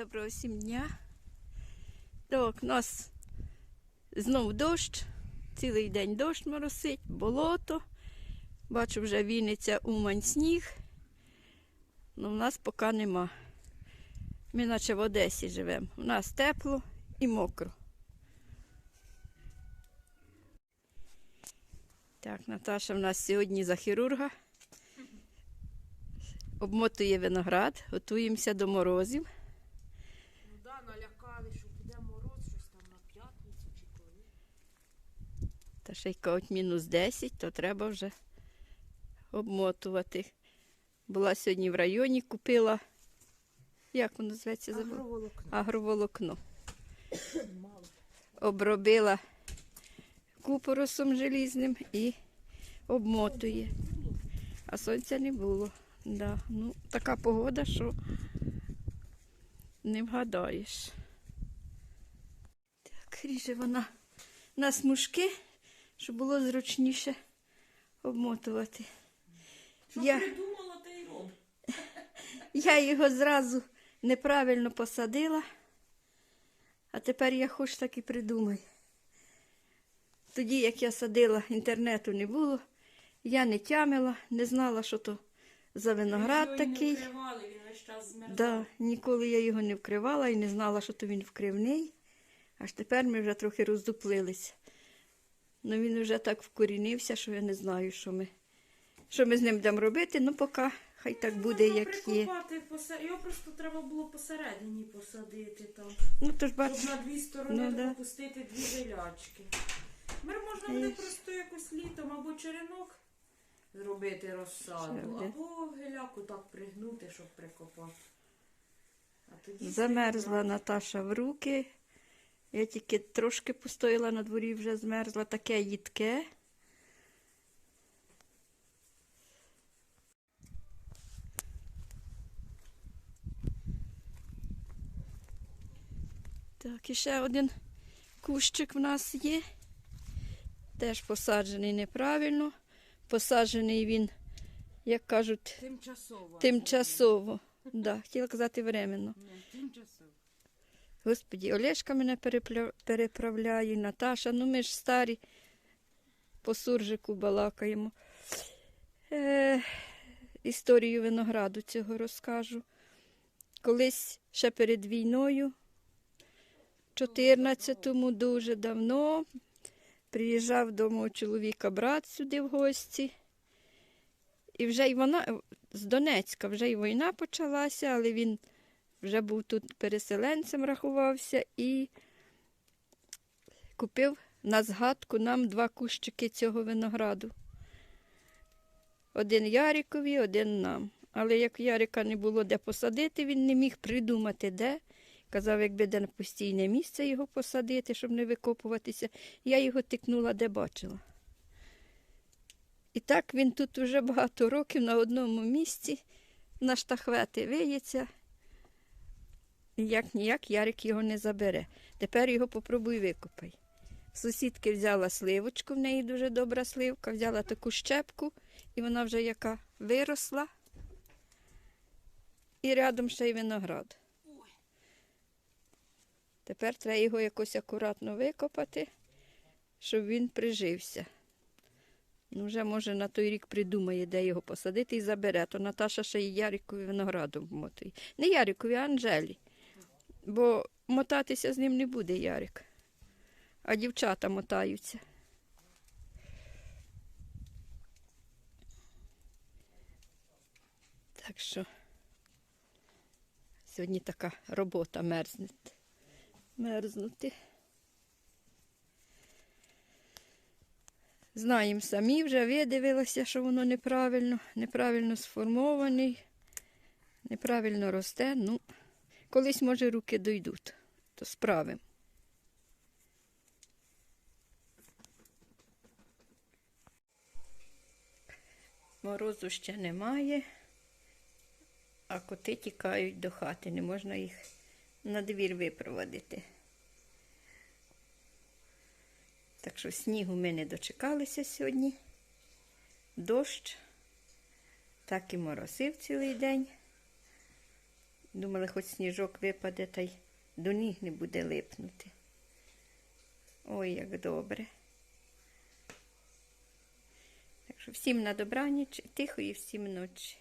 Доброго всім дня. Так, у нас знову дощ, цілий день дощ моросить, болото. Бачу, вже Вінниця, Умань, сніг. Ну, в нас поки нема. Ми наче в Одесі живемо. У нас тепло і мокро. Так, Наташа в нас сьогодні за хірурга. Обмотує виноград, готуємося до морозів. Ну да, налякали, що буде мороз, щось там на п'ятницю чи коли. Та ще й кажуть мінус 10, то треба вже обмотувати. Була сьогодні в районі, купила, як воно зветься? забула? Агроволокно. Агроволокно. Мало. Обробила купоросом желізним і обмотує. А сонця не було. Да. Ну, така погода, що не вгадаєш. Так, ріже вона на смужки, щоб було зручніше обмотувати. Що Я- придумала, те й роб. Я його зразу неправильно посадила, а тепер я хоч так і придумаю. Тоді, як я садила, інтернету не було, я не тямила, не знала, що то за виноград такий. Не вкривали, він весь час. Да, ніколи я його не вкривала і не знала, що то він вкривний. Аж тепер ми вже трохи роздуплилися. Ну він вже так вкорінився, що я не знаю, що ми, що ми з ним будемо робити. Ну, поки хай так буде, як є. Його просто треба було посередині посадити там. Ну, то ж бач, Щоб на дві сторони Ну, да. пропустити дві жилячки. Мир можна буде просто якось літом або черенок зробити розсаду, або геляку так пригнути, щоб прикопати. А тоді замерзла Наташа в руки. Я тільки трошки постояла на дворі, вже змерзла, таке їдке. Так, і ще один кущик в нас є. Теж посаджений неправильно. Посаджений він, як кажуть, Тимчасово. тимчасово. Да, хотіла казати временно. Ні, тимчасово. Господі, Олешка мене переправляє, Наташа, ну ми ж старі, по суржику балакаємо. Е, історію винограду цього розкажу. Колись ще перед війною, 14-му, дуже давно, приїжджав до чоловіка брат сюди в гості. І вже й вона з Донецька, вже й війна почалася, але він вже був тут переселенцем, рахувався і купив на згадку нам два кущики цього винограду. Один Ярикові, один нам. Але як Ярика не було де посадити, він не міг придумати де. Казав, якби де на постійне місце його посадити, щоб не викопуватися. Я його тикнула, де бачила. І так він тут вже багато років на одному місці на штахвети виється. Як ніяк Ярик його не забере. Тепер його попробуй викопай. Сусідки взяла сливочку, в неї дуже добра сливка, взяла таку щепку, і вона вже яка виросла. І рядом ще й виноград. Тепер треба його якось акуратно викопати, щоб він прижився. Ну, вже, може, на той рік придумає, де його посадити і забере. То Наташа ще й Ярикові виноградом вмотує. Не Ярикові, а Анжелі. Бо мотатися з ним не буде Ярик. А дівчата мотаються. Так що сьогодні така робота мерзне. Мерзнути. Знаємо самі, вже видивилися, що воно неправильно, неправильно сформований, неправильно росте. Ну, колись, може, руки дойдуть, то справимо. Морозу ще немає, а коти тікають до хати, не можна їх на двір випровадити. Так що снігу ми не дочекалися сьогодні. Дощ, так і моросив цілий день. Думали, хоч сніжок випаде, та й до ніг не буде липнути. Ой, як добре. Так що всім на добраніч, тихої всім ночі.